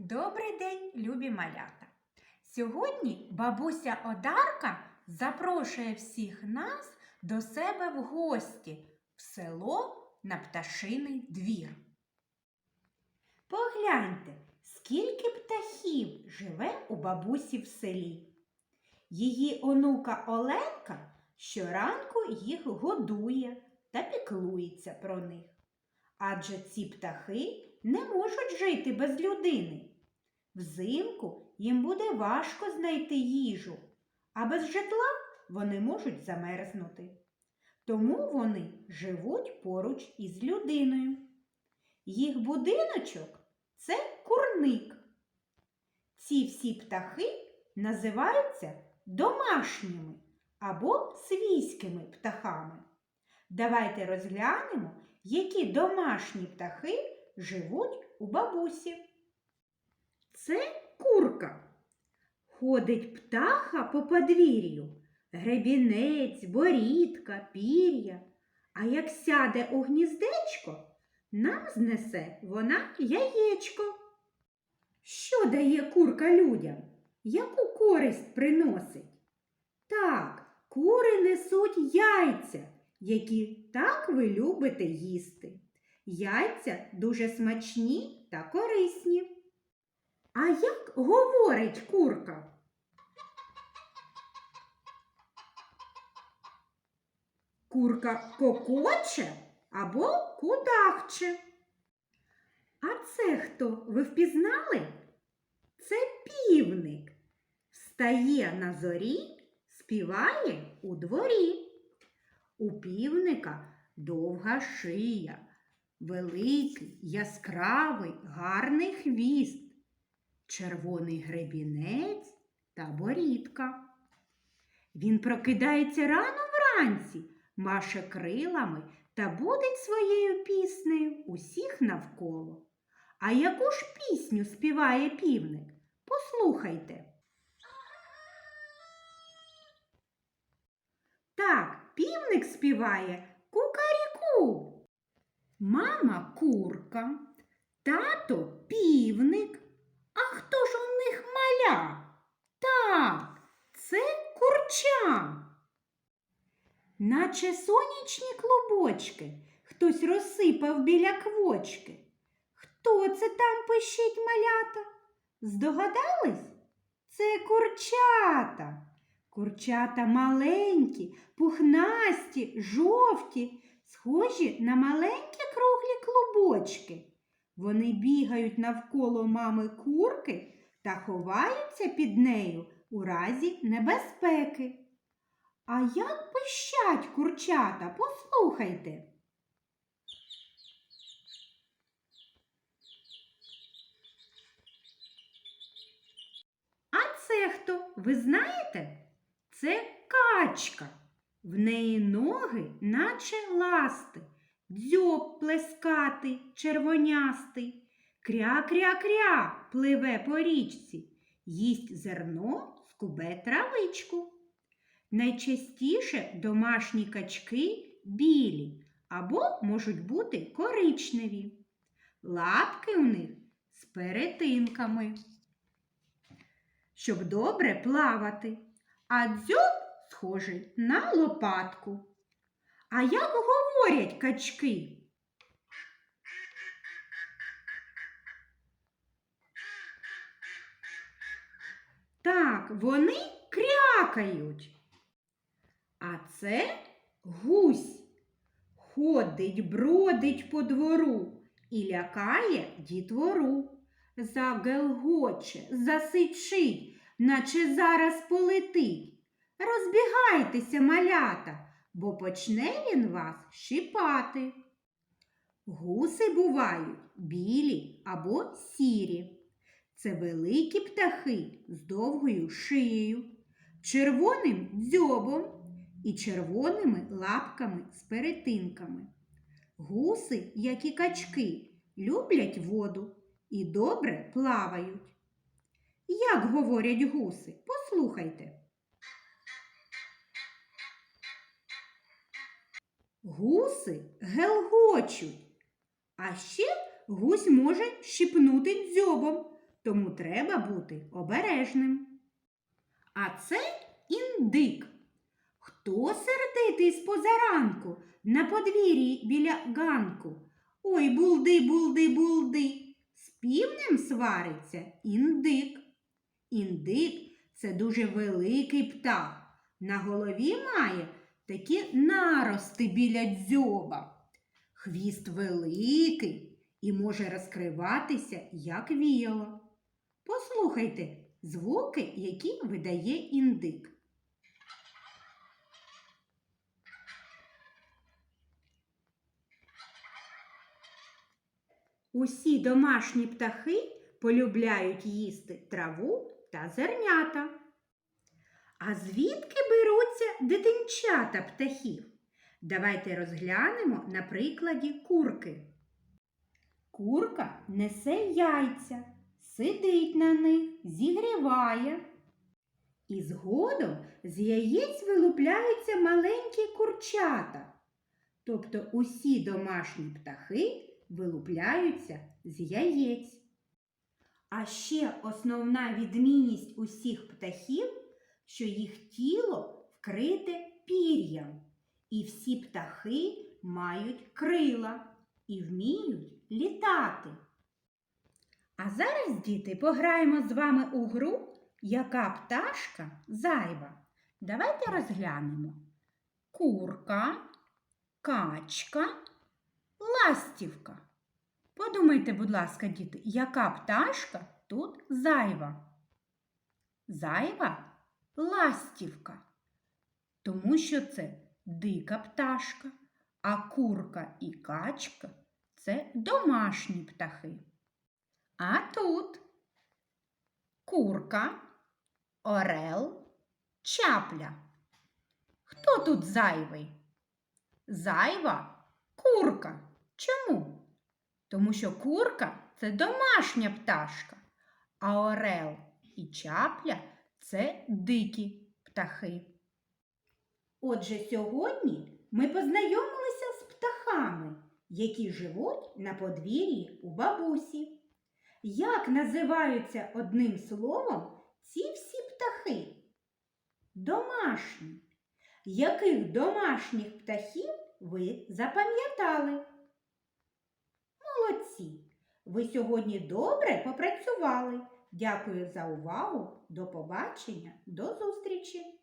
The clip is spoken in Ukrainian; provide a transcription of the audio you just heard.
Добрий день, любі малята! Сьогодні бабуся Одарка запрошує всіх нас до себе в гості в село на пташиний двір. Погляньте, скільки птахів живе у бабусі в селі. Її онука Оленка щоранку їх годує та піклується про них. Адже ці птахи не можуть жити без людини. Взимку їм буде важко знайти їжу, а без житла вони можуть замерзнути. Тому вони живуть поруч із людиною. Їх будиночок це курник. Ці всі птахи називаються домашніми або свійськими птахами. Давайте розглянемо, які домашні птахи живуть у бабусі. Це курка. Ходить птаха по подвір'ю, гребінець, борідка, пір'я. А як сяде у гніздечко, нам знесе вона яєчко. Що дає курка людям? Яку користь приносить? Так, кури несуть яйця, які так ви любите їсти. Яйця дуже смачні та корисні. А як говорить курка? Курка кокоче або кудахче. А це хто? Ви впізнали? Це півник. Встає на зорі, співає у дворі. У півника довга шия, великий, яскравий, гарний хвіст, червоний гребінець та борідка. Він прокидається рано вранці, маше крилами та будить своєю піснею усіх навколо. А яку ж пісню співає півник? Послухайте. Так, півник співає кукаріку. Мама курка, тато півник. А хто ж у них маля? Так, це курча. Наче сонячні клубочки хтось розсипав біля квочки. Хто це там пищить малята? Здогадались? Це курчата. Курчата маленькі, пухнасті, жовті, схожі на маленькі круглі клубочки. Вони бігають навколо мами курки та ховаються під нею у разі небезпеки. А як пищать курчата, послухайте. А це хто? Ви знаєте? Це качка. В неї ноги, наче ласти, дзьоб плескатий, червонястий, кря-кря-кря пливе по річці, їсть зерно, скубе травичку. Найчастіше домашні качки білі або можуть бути коричневі. Лапки у них з перетинками, щоб добре плавати, а дзьоб схожий на лопатку. А як говорять качки? Так, вони крякають. А це гусь. Ходить, бродить по двору і лякає дітвору. Загелгоче, засичить, наче зараз полетить. Розбігайтеся, малята, бо почне він вас щипати. Гуси бувають білі або сірі. Це великі птахи з довгою шиєю, червоним дзьобом і червоними лапками з перетинками. Гуси, як і качки, люблять воду і добре плавають. Як говорять гуси? Послухайте. Гуси гелгочуть, а ще гусь може щипнути дзьобом, тому треба бути обережним. А це індик. Хто сердитий з позаранку на подвір'ї біля ганку? Ой, булди, булди, булди. З півнем свариться індик. Індик це дуже великий птах. На голові має такі нарости біля дзьоба. Хвіст великий і може розкриватися, як віяло. Послухайте звуки, які видає індик. Усі домашні птахи полюбляють їсти траву та зернята. А звідки беруться дитинчата птахів? Давайте розглянемо на прикладі курки. Курка несе яйця, сидить на них, зігріває. І згодом з яєць вилупляються маленькі курчата. Тобто усі домашні птахи вилупляються з яєць. А ще основна відмінність усіх птахів, що їх тіло вкрите пір'ям, і всі птахи мають крила і вміють літати. А зараз, діти, пограємо з вами у гру, яка пташка зайва. Давайте розглянемо. Курка, качка, ластівка. Подумайте, будь ласка, діти, яка пташка тут зайва? Зайва ластівка, тому що це дика пташка, а курка і качка це домашні птахи. А тут курка, орел, чапля. Хто тут зайвий? Зайва курка. Чому? Тому що курка це домашня пташка, а орел і чапля це дикі птахи. Отже, сьогодні ми познайомилися з птахами, які живуть на подвір'ї у бабусі. Як називаються одним словом ці всі птахи? Домашні. Яких домашніх птахів ви запам'ятали? Молодці! Ви сьогодні добре попрацювали. Дякую за увагу. До побачення, до зустрічі!